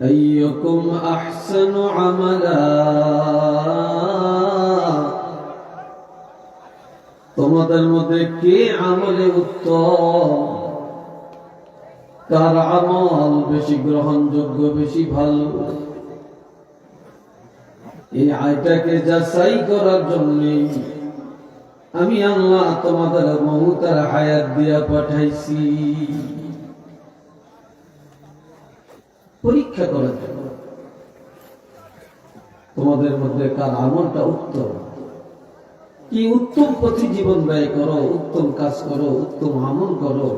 أيكم أحسن عملا তোমাদের মধ্যে কে আমলে উত্তম কার আমল বেশি গ্রহণযোগ্য বেশি ভালো এই আয়টাকে যাচাই করার জন্য আমি আল্লাহ তোমাদের মমতার হায়াত দিয়া পাঠাইছি পরীক্ষা করার জন্য। তোমাদের মধ্যে কার আমলটা উত্তম? কি উত্তম পথে জীবন ব্যয় করো, উত্তম কাজ করো, উত্তম আমল করো?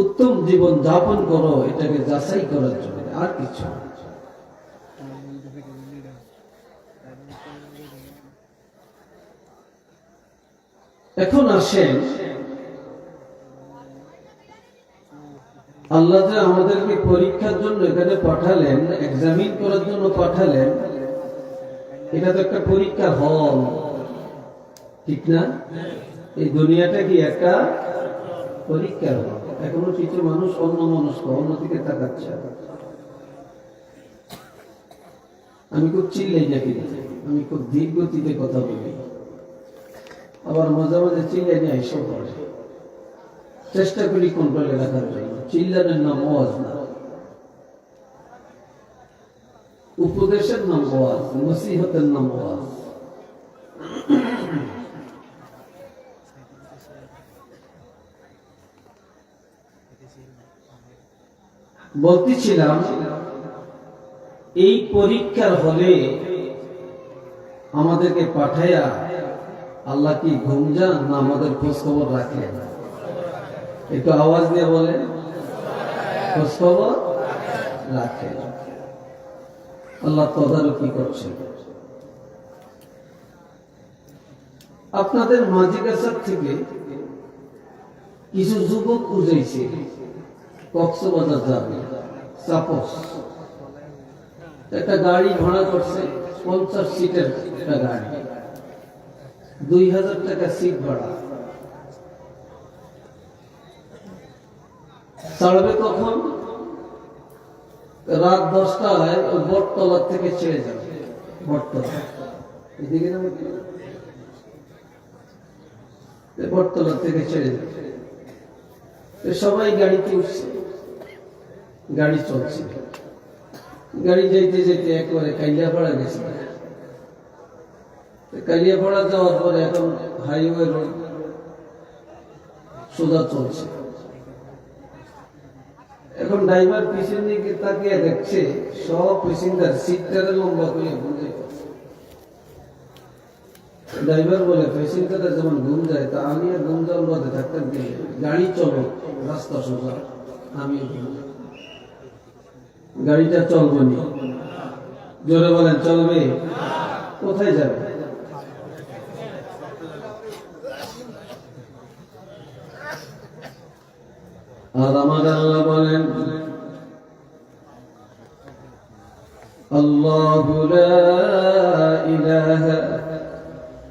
উত্তম জীবন যাপন করো, এটাকে যাচাই করার জন্য, আর কিছু এখন আসেন আল্লাহ যে আমাদেরকে পরীক্ষার জন্য এখানে পাঠালেন এক্সামিন করার জন্য পাঠালেন, এটা তো একটা পরীক্ষা হল। ঠিক না? এই দুনিয়াটা কি একটা পরীক্ষার হল? এখনও কিছু মানুষ অন্য মানুষ অন্যদিকে তাকাচ্ছে। আমি খুব চিল্লাই যাকে আমি খুব ধীর গতিতে কথা বলি। আবার মাঝে মাঝে চিল্লাই নিয়ে এসব করে চেষ্টা করি কন্ট্রোলে রাখার জন্য। চিল্লানের নাম ওয়াজ না। উপদেশের নাম ওয়াজ, নসিহতের নাম ওয়াজ। বলতেছিলাম, এই পরীক্ষার হলে আমাদেরকে পাঠাইয়া আল্লাহ কি ঘুম যান না আমাদের খোঁজ খবর রাখেন একটু আওয়াজ দিয়ে বলে খোঁজ খবর রাখেন আল্লাহ তদারকি করছেন? আপনাদের মাঝে কাছার থেকে কিছু যুবক বুঝাইছে কক্সবাজার যাবে চাপস একটা গাড়ি ভাড়া করছে, পঞ্চাশ সিটের একটা গাড়ি। দুই হাজার টাকা সিট ভাড়া। ছাড়বে কখন? রাত দশটায় ওই বটতলা থেকে ছেড়ে যাবে। বটতলা। এদিকে বটতলা? থেকে ছেড়ে যাবে। সবাই গাড়িতে উঠছে। গাড়ি চলছে। গাড়ি যাইতে যেতে একবারে কাইলিয়াপাড়া গেছে। কালিয়াপাড়া যাওয়ার পরে এখন হাইওয়ে রোড সোজা চলছে। এখন ড্রাইভার পিছন দিকে তাকিয়ে দেখছে, সব প্যাসেঞ্জার সিটটারে লম্বা করে বুঝে ড্রাইভার বলে প্যাসেঞ্জাররা যেমন ঘুম যায়, তা আমি আর ঘুম যাওয়ার মধ্যে থাকতে দিই গাড়ি চলে, রাস্তা সোজা, আমি গাড়িটা চলবে নি। জোরে বলেন, চলবে? কোথায় যাবে? আর আমার আল্লাহ বলেন الله لا إله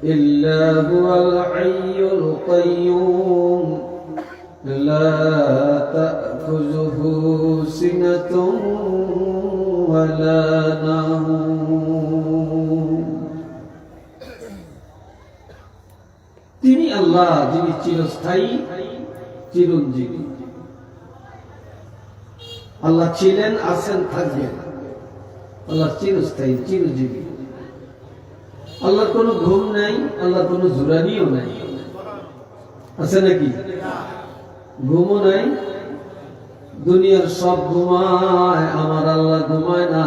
إلا هو الحي القيوم لا تأخذه سنة ولا نوم তিনি আল্লাহ যিনি চিরস্থায়ী চিরঞ্জীবী আল্লাহ ছিলেন, আছেন, থাকবেন। আল্লাহ চিরস্থায়ী, চিরজীবী। আল্লাহর কোনো ঘুম নাই আল্লাহর কোনো জুরানিও নাই। আছে নাকি? ঘুমও নাই। দুনিয়ার সব ঘুমায়, আমার আল্লাহ ঘুমায় না।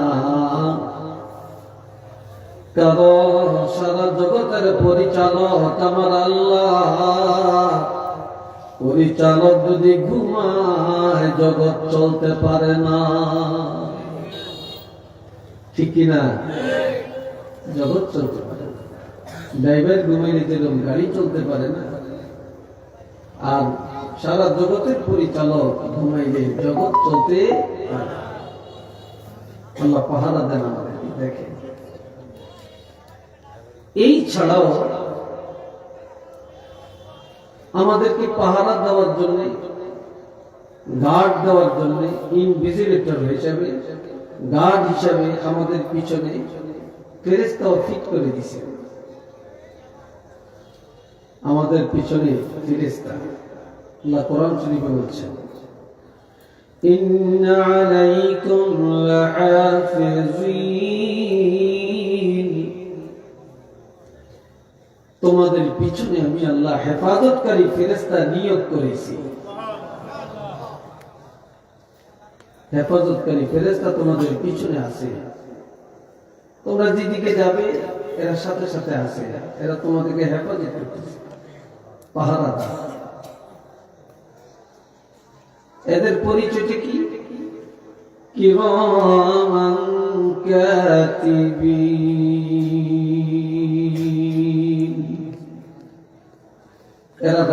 সারা জগতের পরিচালক আমার আল্লাহ। পরিচালক যদি ঘুমায়, জগৎ চলতে পারে না। ঠিক জগৎ চলতে পারে না। ড্রাইভার নিতে গাড়ি চলতে পারে না। আর সারা জগতের পরিচালক ঘুমাইলে জগৎ চলতে পাহারা দেন আমাদের দেখে এই ছাড়াও আমাদেরকে পাহারা দেওয়ার জন্য গার্ড দেওয়ার জন্য ইনভিজিলেটর হিসাবে গার্ড হিসাবে আমাদের পিছনে ফেরেস্তাও ফিট করে দিছে আমাদের পিছনে ফেরেস্তা আল্লাহ কোরআন শরীফে বলছেন إن عليكم لحافظين তোমাদের পিছনে আমি আল্লাহ হেফাজতকারী ফেরেস্তা নিয়োগ করেছি। হেফাজতকারী ফেরেস্তা তোমাদের পিছনে আছে। তোমরা যেদিকে যাবে, এরা সাথে সাথে আছে। এরা তোমাদেরকে হেফাজত করতেছে। পাহারা এদের পরিচয়টা কি? কিরামান কাতিবিন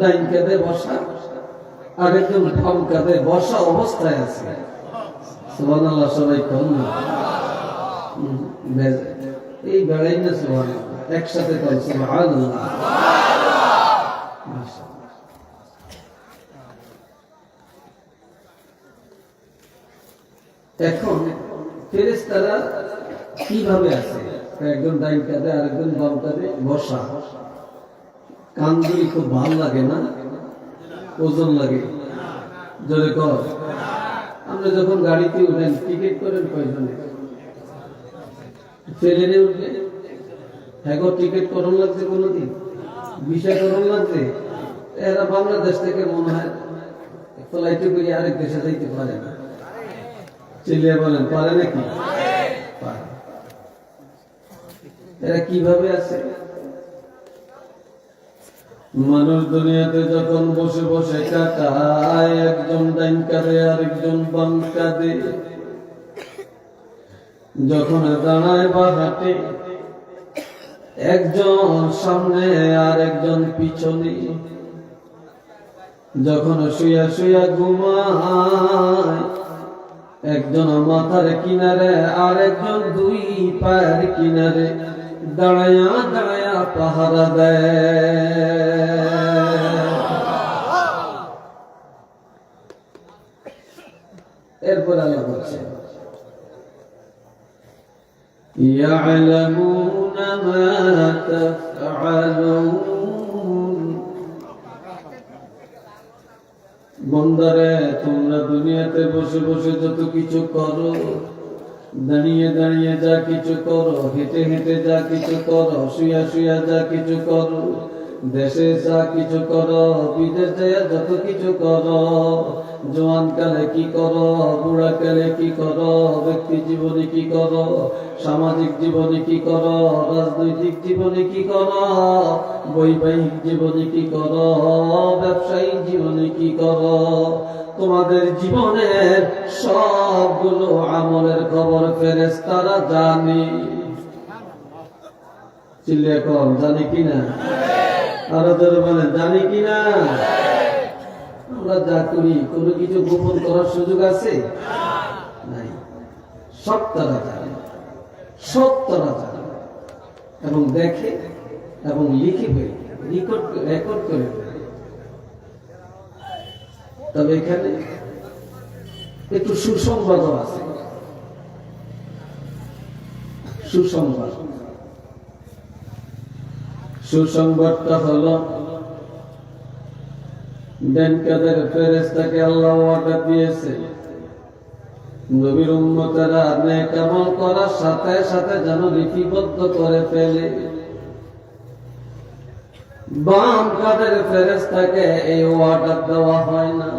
ডাইন কাঁধে বসা, আর একজন বাম কাঁধে বসা অবস্থায় আছে। সবাই না? এই বেড়াই না সুবহানাল্লাহ, একসাথে এখন ফেরেস্তারা কীভাবে আছে? একজন ডাইন কাঁধে আরেকজন বাম কাঁধে বসা। কানগুলি খুব ভালো লাগে না? ওজন লাগে। জোরে কর। আমরা যখন গাড়িতে উঠেন, টিকিট করেন কয়জনে? ট্রেনে উঠলে? হ্যাঁ টিকিট করন লাগছে কোনোদিন? বিষয় করন লাগছে? এরা বাংলাদেশ থেকে মনে হয় ফ্লাইটে করে আরেক দেশে যাইতে পারে না। চিলিয়ে বলেন, পারে নাকি। এরা কীভাবে আছে? মানুষ দুনিয়াতে যখন বসে বসে কাটায় একজন ডাইন কাঁদে আরেকজন বাম কাঁদে যখন দাঁড়ায় বা হাঁটে একজন সামনে আর একজন পিছনে। যখন শুয়া শুয়া ঘুমায়, একজন মাথার কিনারে আর একজন দুই পায়ের কিনারে। দাঁড়ায়া দাঁড়ায়া পাহারা দেয় এরপর আল্লাহ বলছে يعلمون ما تفعلون বন্দারে তোমরা দুনিয়াতে বসে বসে যত কিছু করো দাঁড়িয়ে দাঁড়িয়ে যা কিছু করো, হেঁটে হেঁটে যা কিছু করো, শুয়া শুয়া যা কিছু করো, দেশে যা কিছু করো, বিদেশ যায় যত কিছু করো, জোয়ান কালে কি করো, বুড়া কালে কি করো, ব্যক্তি জীবনে কি করো, সামাজিক জীবনে কি করো, রাজনৈতিক জীবনে কি করো, বৈবাহিক জীবনে কি করো, ব্যবসায়িক জীবনে কি করো তোমাদের জীবনের সবগুলো আমলের খবর ফেরেস্তারা জানে। চিল্লিয়া কম জানি কিনা? আরও ধরে বলেন, জানি কিনা? আমরা যা করি, কোনো কিছু গোপন করার সুযোগ আছে? নাই। সব তারা জানে সব তারা জানে। এবং দেখে, এবং লিখে ফেলে রেকর্ড রেকর্ড করে ফেলে তবে এখানে একটু সুসংবাদও আছে। সুসংবাদ। সুসংবাদটা হলো আল্লাহ দিয়েছে, নবীর উম্মতেরা নেক করার সাথে সাথে যেন লিপিবদ্ধ করে ফেলে। বাম কাদের ফেরেস্তাকে এই অর্ডার দেওয়া হয় না।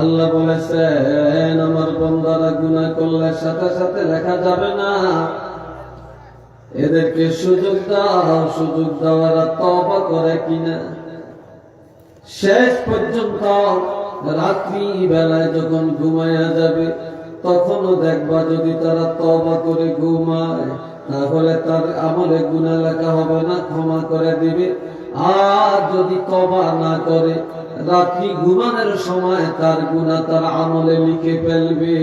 আল্লাহ বলেছেন, আমার বন্দারা গুনাহ করলে সাথে সাথে লেখা যাবে না। এদেরকে সুযোগ দাও, সুযোগ দেওয়ারা তবা করে কিনা। শেষ পর্যন্ত রাত্রি বেলায় যখন ঘুমাইয়া যাবে, তখনও দেখবা যদি তারা তবা করে ঘুমায় তাহলে তার আমলে গুণা লেখা হবে না, ক্ষমা করে দিবে। আর যদি তবা না করে, রাত্রি ঘুমানোর সময় তার গুণা তার আমলে লিখে ফেলবে।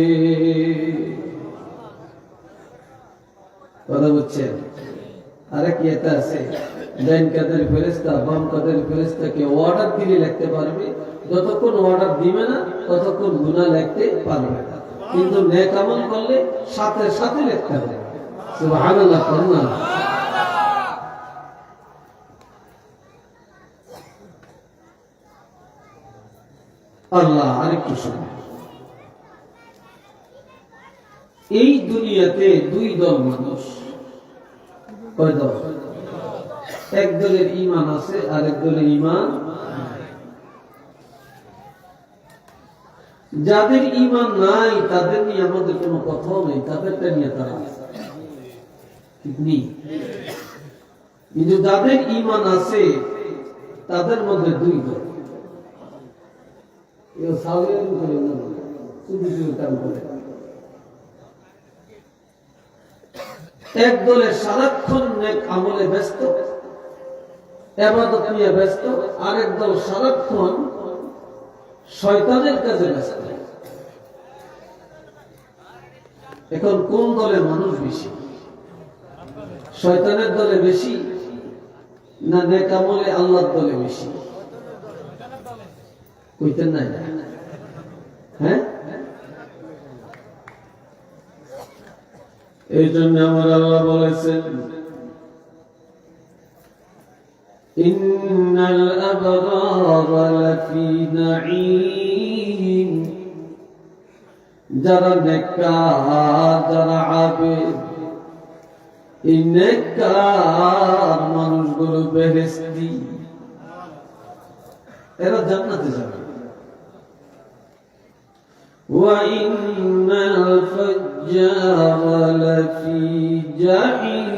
কথা বুঝছেন? আরে কি এটা আছে ডাইন কাদের ফেরেস্তা বাম কাদের ফেরেস্তাকে অর্ডার দিলে লিখতে পারবে। যতক্ষণ অর্ডার দিবে না, ততক্ষণ গুণা লিখতে পারবে না। কিন্তু নেক আমল করলে সাথে সাথে লিখতে হবে। সুবহানাল্লাহ করুন আল্লাহ, আরেকটু শুনুন। এই দুনিয়াতে দুই দল মানুষ। কয় এক দলের ইমান আছে, আরেক দলের ইমান যাদের ইমান নাই, তাদের নিয়ে আমাদের কোনো কথাও নেই, তাদেরটা নিয়ে তারা। ঠিক কিন্তু যাদের ইমান আছে, তাদের মধ্যে দুই এক সারাক্ষণ আমলে ব্যস্ত, এবাদত নিয়ে ব্যস্ত, আরেক দল সারাক্ষণ শয়তানের কাজে ব্যস্ত। এখন কোন দলে মানুষ বেশি? শয়তানের দলে বেশি না নেক আমলে আল্লাহর দলে বেশি কইতেন নাই হ্যাঁ এই জন্য আমার আল্লাহ বলেছেন إن الأبرار لفي نعيم যারা নেককার যারা আবেদ এই নেককার মানুষগুলো বেহেস্তি এরা জান্নাতে যাবে وإن الفجار لفي جحيم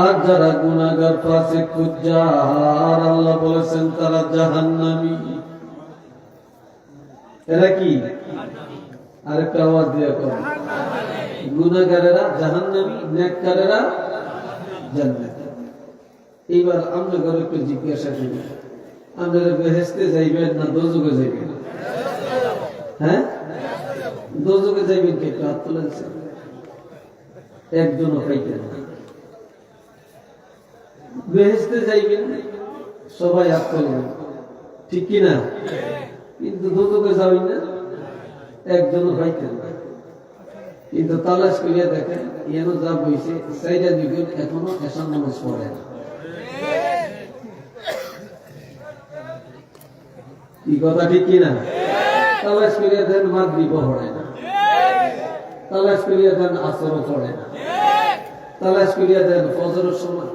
আর যারা গুনাগার পাশে কুজার আল্লাহ বলেছেন তারা জাহান্নামী এরা কি আরেকটা আওয়াজ দিয়ে করে। গুনাগারেরা জাহান্নামী জান্নাত। এইবার আমরা একটু জিজ্ঞাসা করি, আপনারা বেহেস্তে না হ্যাঁ? দোজকে যাইবেন কে হাত তুলেছেন একজনও বেহেস্তে যাইবেন, সবাই হাত তুলবেন ঠিক কিনা? কিন্তু দোজকে যাবেন না? একজনও পাইতেন না। কিন্তু তালাশ করিয়া দেখেন ইয়ানো যা বইছে সাইডা দিবেন এখনও এসান নামাজ পড়ে কি কথা, ঠিক কিনা তালাশ করিয়া দেন মাগরিব পড়ে না। তালাশ করিয়া দেন আসর পড়ে না। তালাশ করিয়া দেন ফজরের সময়।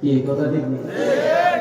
কি কথা, ঠিক নেই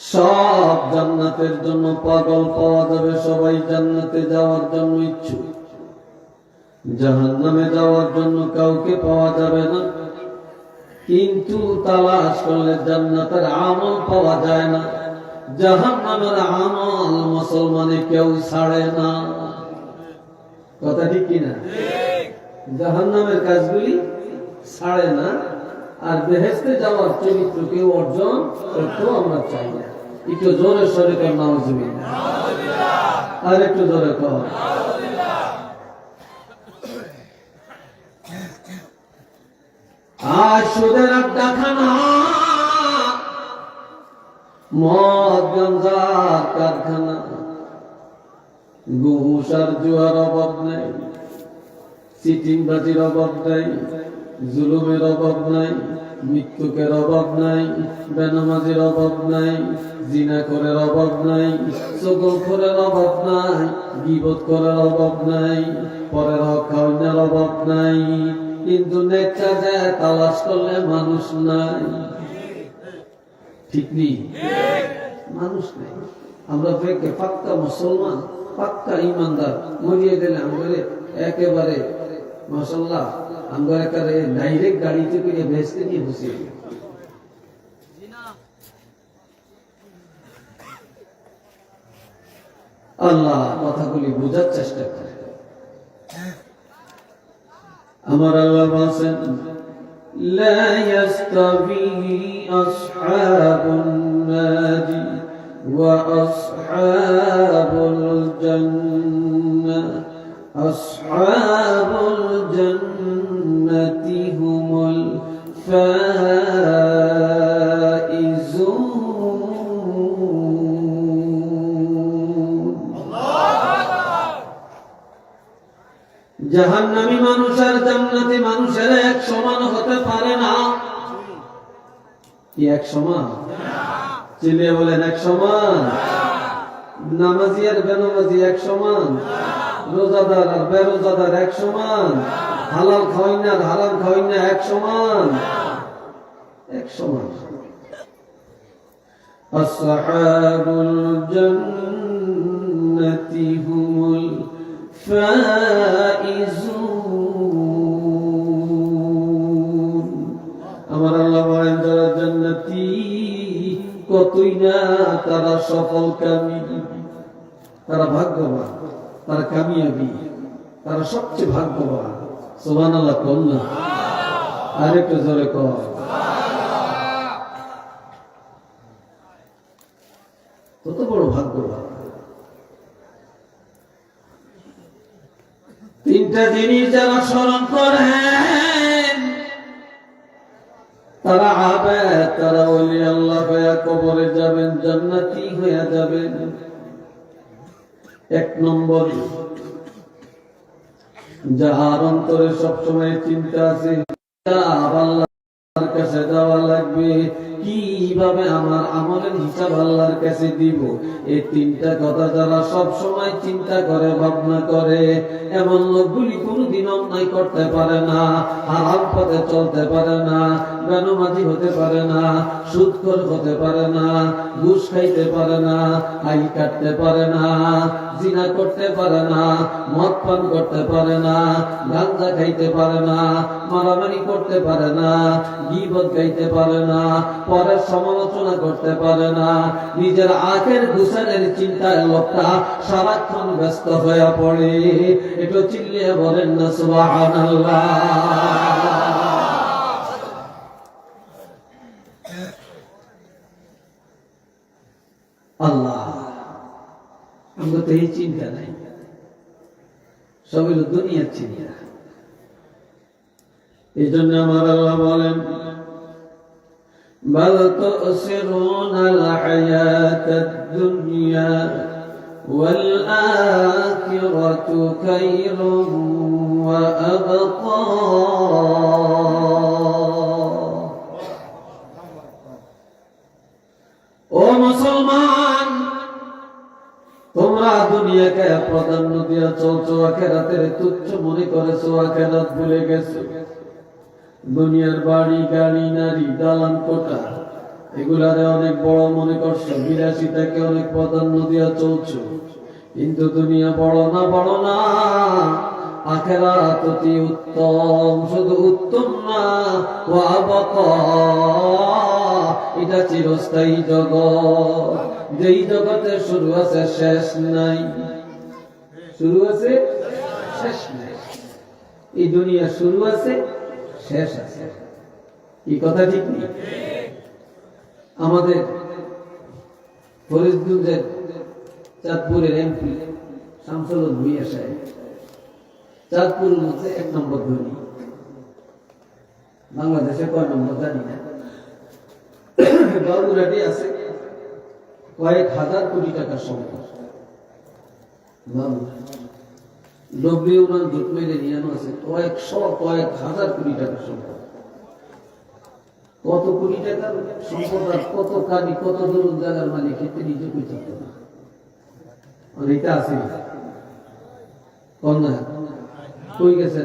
সব জান্নাতের জন্য পাগল পাওয়া যাবে সবাই জান্নাতে যাওয়ার জন্য ইচ্ছুক। জাহান্নামে যাওয়ার জন্য কাউকে পাওয়া যাবে না। কিন্তু তালাশ করলে জান্নাতের আমল পাওয়া যায় না। জাহান্নামের আমল মুসলমানে কেউ ছাড়ে না। কথা ঠিক কিনা? জাহান্নামের কাজগুলি ছাড়ে না। আর বেহেস্তে যাওয়ার চরিত্র কেউ অর্জন করতেও আমরা চাই না। একটু জোরে সরে কর নামাজ আর একটু জোরে কর। আজ সুদের আড্ডাখানা, মদ গঞ্জার কারখানা ঘুষ আর জুয়ার অভাব নেই চিটিং বাজির অভাব নেই জুলুমের অভাব নাই, মৃত্যুকের অভাব নাই, বেনামাজির অভাব নাই জিনা করার অভাব নাই সকল করার অভাব নাই বিপদ করার অভাব নাই, পরের খাওয়ানোর অভাব নাই। কিন্তু নেকটা যায়, তালাশ করলে মানুষ নাই। ঠিক নেই? মানুষ নেই। আমরা ব্যাংকে পাক্কা মুসলমান, পাক্কা ইমানদার, মরিয়ে গেলে আমাদের একেবারে মাসাল্লাহ আমরা একেবারে ডাইরেক্ট গাড়িতে করে ভেসতে নিয়ে বসিয়ে দিই। আল্লাহ কথাগুলি বোঝার চেষ্টা করে আমার আল্লাহ বলছেন لا يستوي أصحاب النار وأصحاب এক সমান নামাজি আর বেনামাজি এক সমান রোজাদার আর বেরোজাদার এক সমান হালাল খাওয়াইনা আর হারাম খাওয়াইনা এক সমান এক সমান أصحاب الجنة هم الفائزون কতই না তারা সফল তারা ভাগ্যবান, তারা কামিয়াবি, তারা সবচেয়ে ভাগ্যবান। আল্লাহ জোরে কর কত বড় ভাগ্যবান। তিনটা জিনিস যারা স্মরণ করেন তারা আবে তারা ওলি আল্লাহ হয়ে কবরে যাবেন, জান্নাতি হয়ে যাবেন। এক নম্বর, যাহার অন্তরে সবসময় চিন্তা আছে আল্লাহর কাছে যাওয়া লাগবে। কীভাবে আমার আমলের হিসাব আল্লাহর কাছে দিব এই তিনটা কথা যারা সব সময় চিন্তা করে ভাবনা করে এমন লোকগুলি কোনোদিন অন্যায় করতে পারে না হারাম পথে চলতে পারে না বেনমাজি হতে পারে না সুদখোর হতে পারে না ঘুষ খাইতে পারে না আই কাটতে পারে না জিনা করতে পারে না মদ পান করতে পারে না গাঞ্জা খাইতে পারে না মারামারি করতে পারে না গিবত গাইতে পারে না পরের সমালোচনা করতে পারে না। নিজের আখের ঘুষানের চিন্তায় লোকটা সারাক্ষণ ব্যস্ত হয়ে পড়ে। একটু চিল্লিয়ে বলেন না, সুবহানাল্লাহ। আল্লাহ, আমরা তো এই চিন্তা নাই। সব হলো দুনিয়ার চিন্তা। এই জন্য আমার আল্লাহ বলেন بل تؤثرون الحياة الدنيا والآخرة خير وأبقى ও মুসলমান তোমরা দুনিয়াকে প্রাধান্য দিয়ে চলছো আখেরাতের তুচ্ছ মনে করেছো আখেরাত ভুলে গেছো দুনিয়ার বাড়ি, গাড়ি, নারী, দালান কোটা এগুলারে অনেক বড় মনে করছ। বিলাসিতাকে অনেক প্রাধান্য দিয়ে চলছো? কিন্তু দুনিয়া বড় না বড় না, আখেরাত অতি উত্তম, শুধু উত্তম না ও আবকা এটা চিরস্থায়ী জগৎ। যেই জগতে শুরু আছে, শেষ নাই। শুরু আছে, শেষ নাই। এই দুনিয়া শুরু আছে শেষ আছে। এই কথা ঠিক নেই। আমাদের ফরিদগঞ্জের চাঁদপুরের এমপি শামসুল ভুইয়া সাহেব চাঁদপুরের মধ্যে এক নম্বর ধনী, বাংলাদেশে কয় নম্বর জানি না। বাবুরাটি আছে কয়েক হাজার কোটি টাকার সম্পদ। বাবু। ডব্লিউ ইউরান জুট মেরে নিয়ানো আছে কয়েকশো কয়েক হাজার কোটি টাকার সম্পদ। কত কোটি টাকার সম্পদ আর কত কানি কত দরুন জায়গার মালিক, এতে নিজে কই থাকতো না। এটা আছে। কন্যা, কই গেছে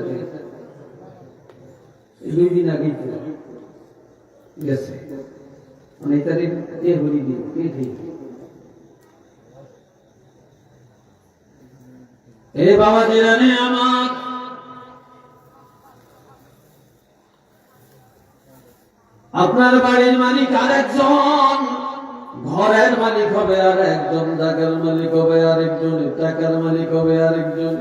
দুই দিন আগেই তো গেছে। মানে এটারে এ হরি দিন এ ঠিক এ বাবা জিরানে আমার। আপনার বাড়ির মালিক আর একজন, ঘরের মালিক হবে আর একজন জায়গার মালিক হবে আর একজন টাকার মালিক হবে আর একজন।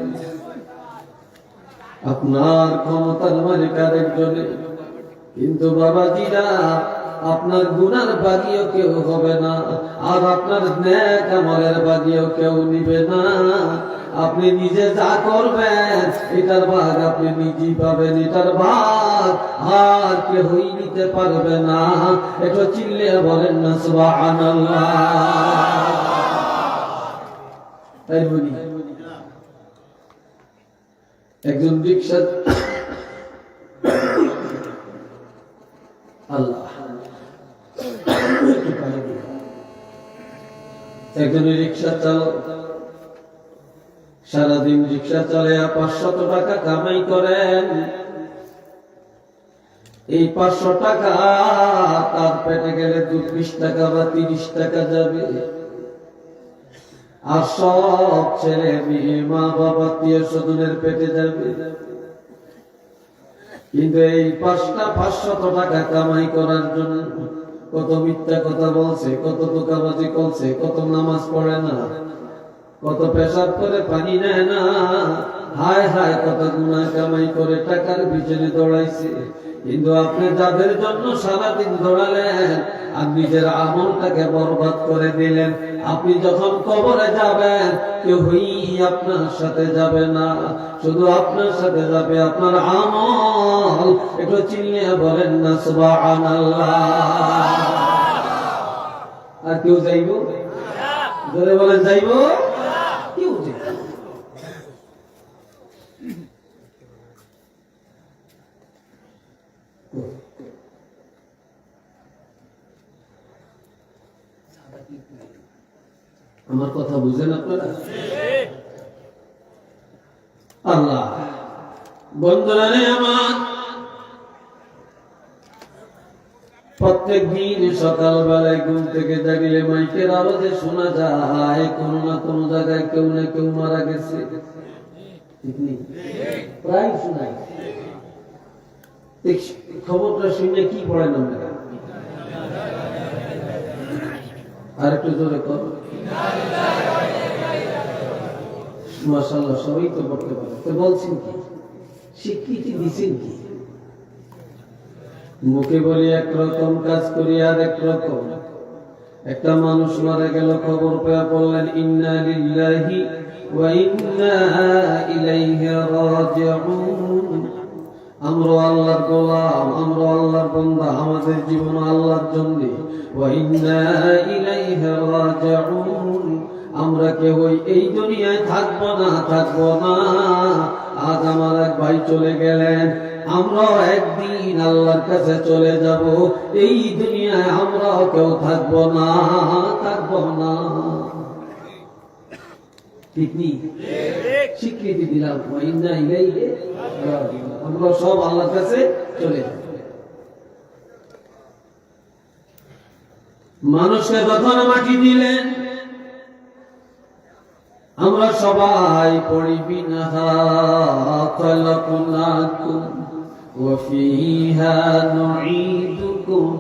আপনার ক্ষমতার মালিক আর একজনে। কিন্তু বাবাজিরা আপনার গুনার বাগিও কেউ হবে না, আর আপনার ন্যাক আমলের বাগিও কেউ নিবে না। আপনি নিজে যা করবেন, এটার ভাগ আপনি নিজেই পাবেন, এটার ভাগ আর কেউই নিতে পারবে না। একটু চিল্লে বলেন না, সুবহানাল্লাহ। তাই বলি, একজন রিক্সা আল্লাহ। একজন রিক্সা চালক সারাদিন রিক্সা চালাইয়া পাঁচশত টাকা কামাই করেন। এই পাঁচশো টাকা তার পেটে গেলে দু বিশ টাকা বা তিরিশ টাকা যাবে। আর সব ছেলে মেয়ে, মা বাবা দিয়ে স্বজনের পেটে যাবে। কিন্তু এই পাঁচটা পাঁচশত টাকা কামাই করার জন্য কত মিথ্যা কথা বলছে, কত দোকাবাজি করছে, কত নামাজ পড়ে না, কত পেশাব করে পানি নেয় না, হায় হায় কত গুণা কামাই করে টাকার পিছনে দৌড়াইছে। কিন্তু আপনি যাদের জন্য সারাদিন দৌড়ালেন, আর নিজের আমলটাকে বরবাদ করে দিলেন, আপনি যখন কবরে যাবেন, কেউই আপনার সাথে যাবে না। শুধু আপনার সাথে যাবে আপনার আমল। একটু চিল্লিয়ে বলেন না, সুবহানাল্লাহ। আর কেউ যাইব? বলেন, যাইব কেউ যাইব না। আমার কথা বুঝেন আপনারা? আল্লাহ। বন্ধুরা আমার, প্রত্যেক দিন সকাল বেলায় ঘুম থেকে মাইকের আওয়াজে শোনা যায়, কোনো না কোনো জায়গায় কেউ না কেউ মারা গেছে? প্রায় শোনায় খবরটা শুনে কি পড়েন আপনারা আর জোরে মাসাল্লাহ সবাই তো পড়তে পারে। বলছেন কি? স্বীকৃতি দিচ্ছেন কি? মুখে বলি একরকম, কাজ করি আর একরকম। একটা মানুষ মারা গেল, খবর পেয়ে বললেন, ইন্না লিল্লাহি ওয়া ইন্না ইলাইহি রাজিউন। আমরা আল্লাহর গোলাম, আমরা আল্লাহর বান্দা, আমাদের জীবন আল্লাহর জন্য। আমরা কেউই এই দুনিয়ায় থাকব না থাকব না। আজ আমার এক ভাই চলে গেলেন। আমরাও একদিন আল্লাহর কাছে চলে যাব। এই দুনিয়ায় আমরাও কেউ থাকব না থাকব না। ঠিক নেই স্বীকৃতি দিলাম ওয়া ইন্না ইলাইহি রাজিউন। আমরা সব আল্লাহর কাছে চলে যাব মানুষকে যখন মাটি দিলেন আমরা সবাই পড়ি বিনহা খলাকনাকুম وفيها نعيدكم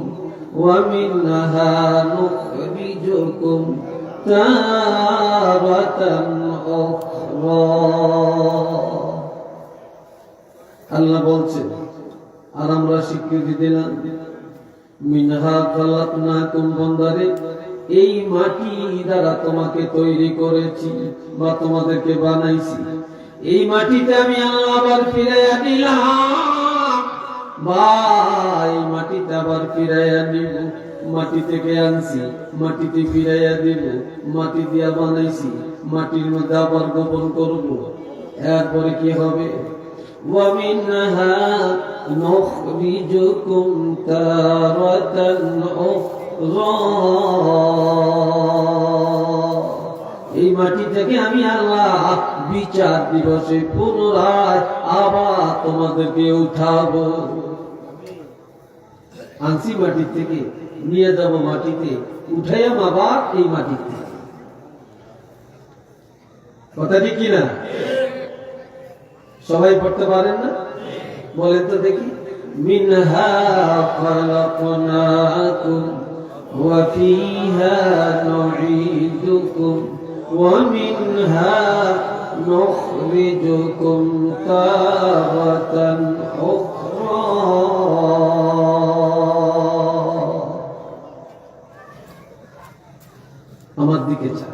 ومنها نخرجكم تارة أخرى আল্লাহ বলছেন আর আমরা স্বীকৃতি দিলাম। এই মাটি দ্বারা তোমাকে তৈরি করেছি বা তোমাদেরকে বানাইছি। এই মাটিতে আমি আল্লাহ আবার ফিরাইয়া দিলাম। বা এই মাটিতে আবার ফিরাইয়া নিব। মাটি থেকে আনছি, মাটিতে ফিরাইয়া দিব, মাটি দিয়া বানাইছি। মাটির মধ্যে আবার গোপন করব এরপরে কি হবে ومنها نخرجكم تارة أخرى এই মাটি থেকে আমি আল্লাহ বিচার দিবসে পুনরায় আবার তোমাদেরকে উঠাবো আনসি মাটি থেকে নিয়ে যাব মাটিতে উঠাইয়াম আবার এই মাটিতে কথা ঠিক কিনা সবাই পড়তে পারেন না বলেন তো দেখি মিনহা খলাকনাকুম وفيها نعيدكم ومنها نخرجكم تارة أخرى আমার দিকে চা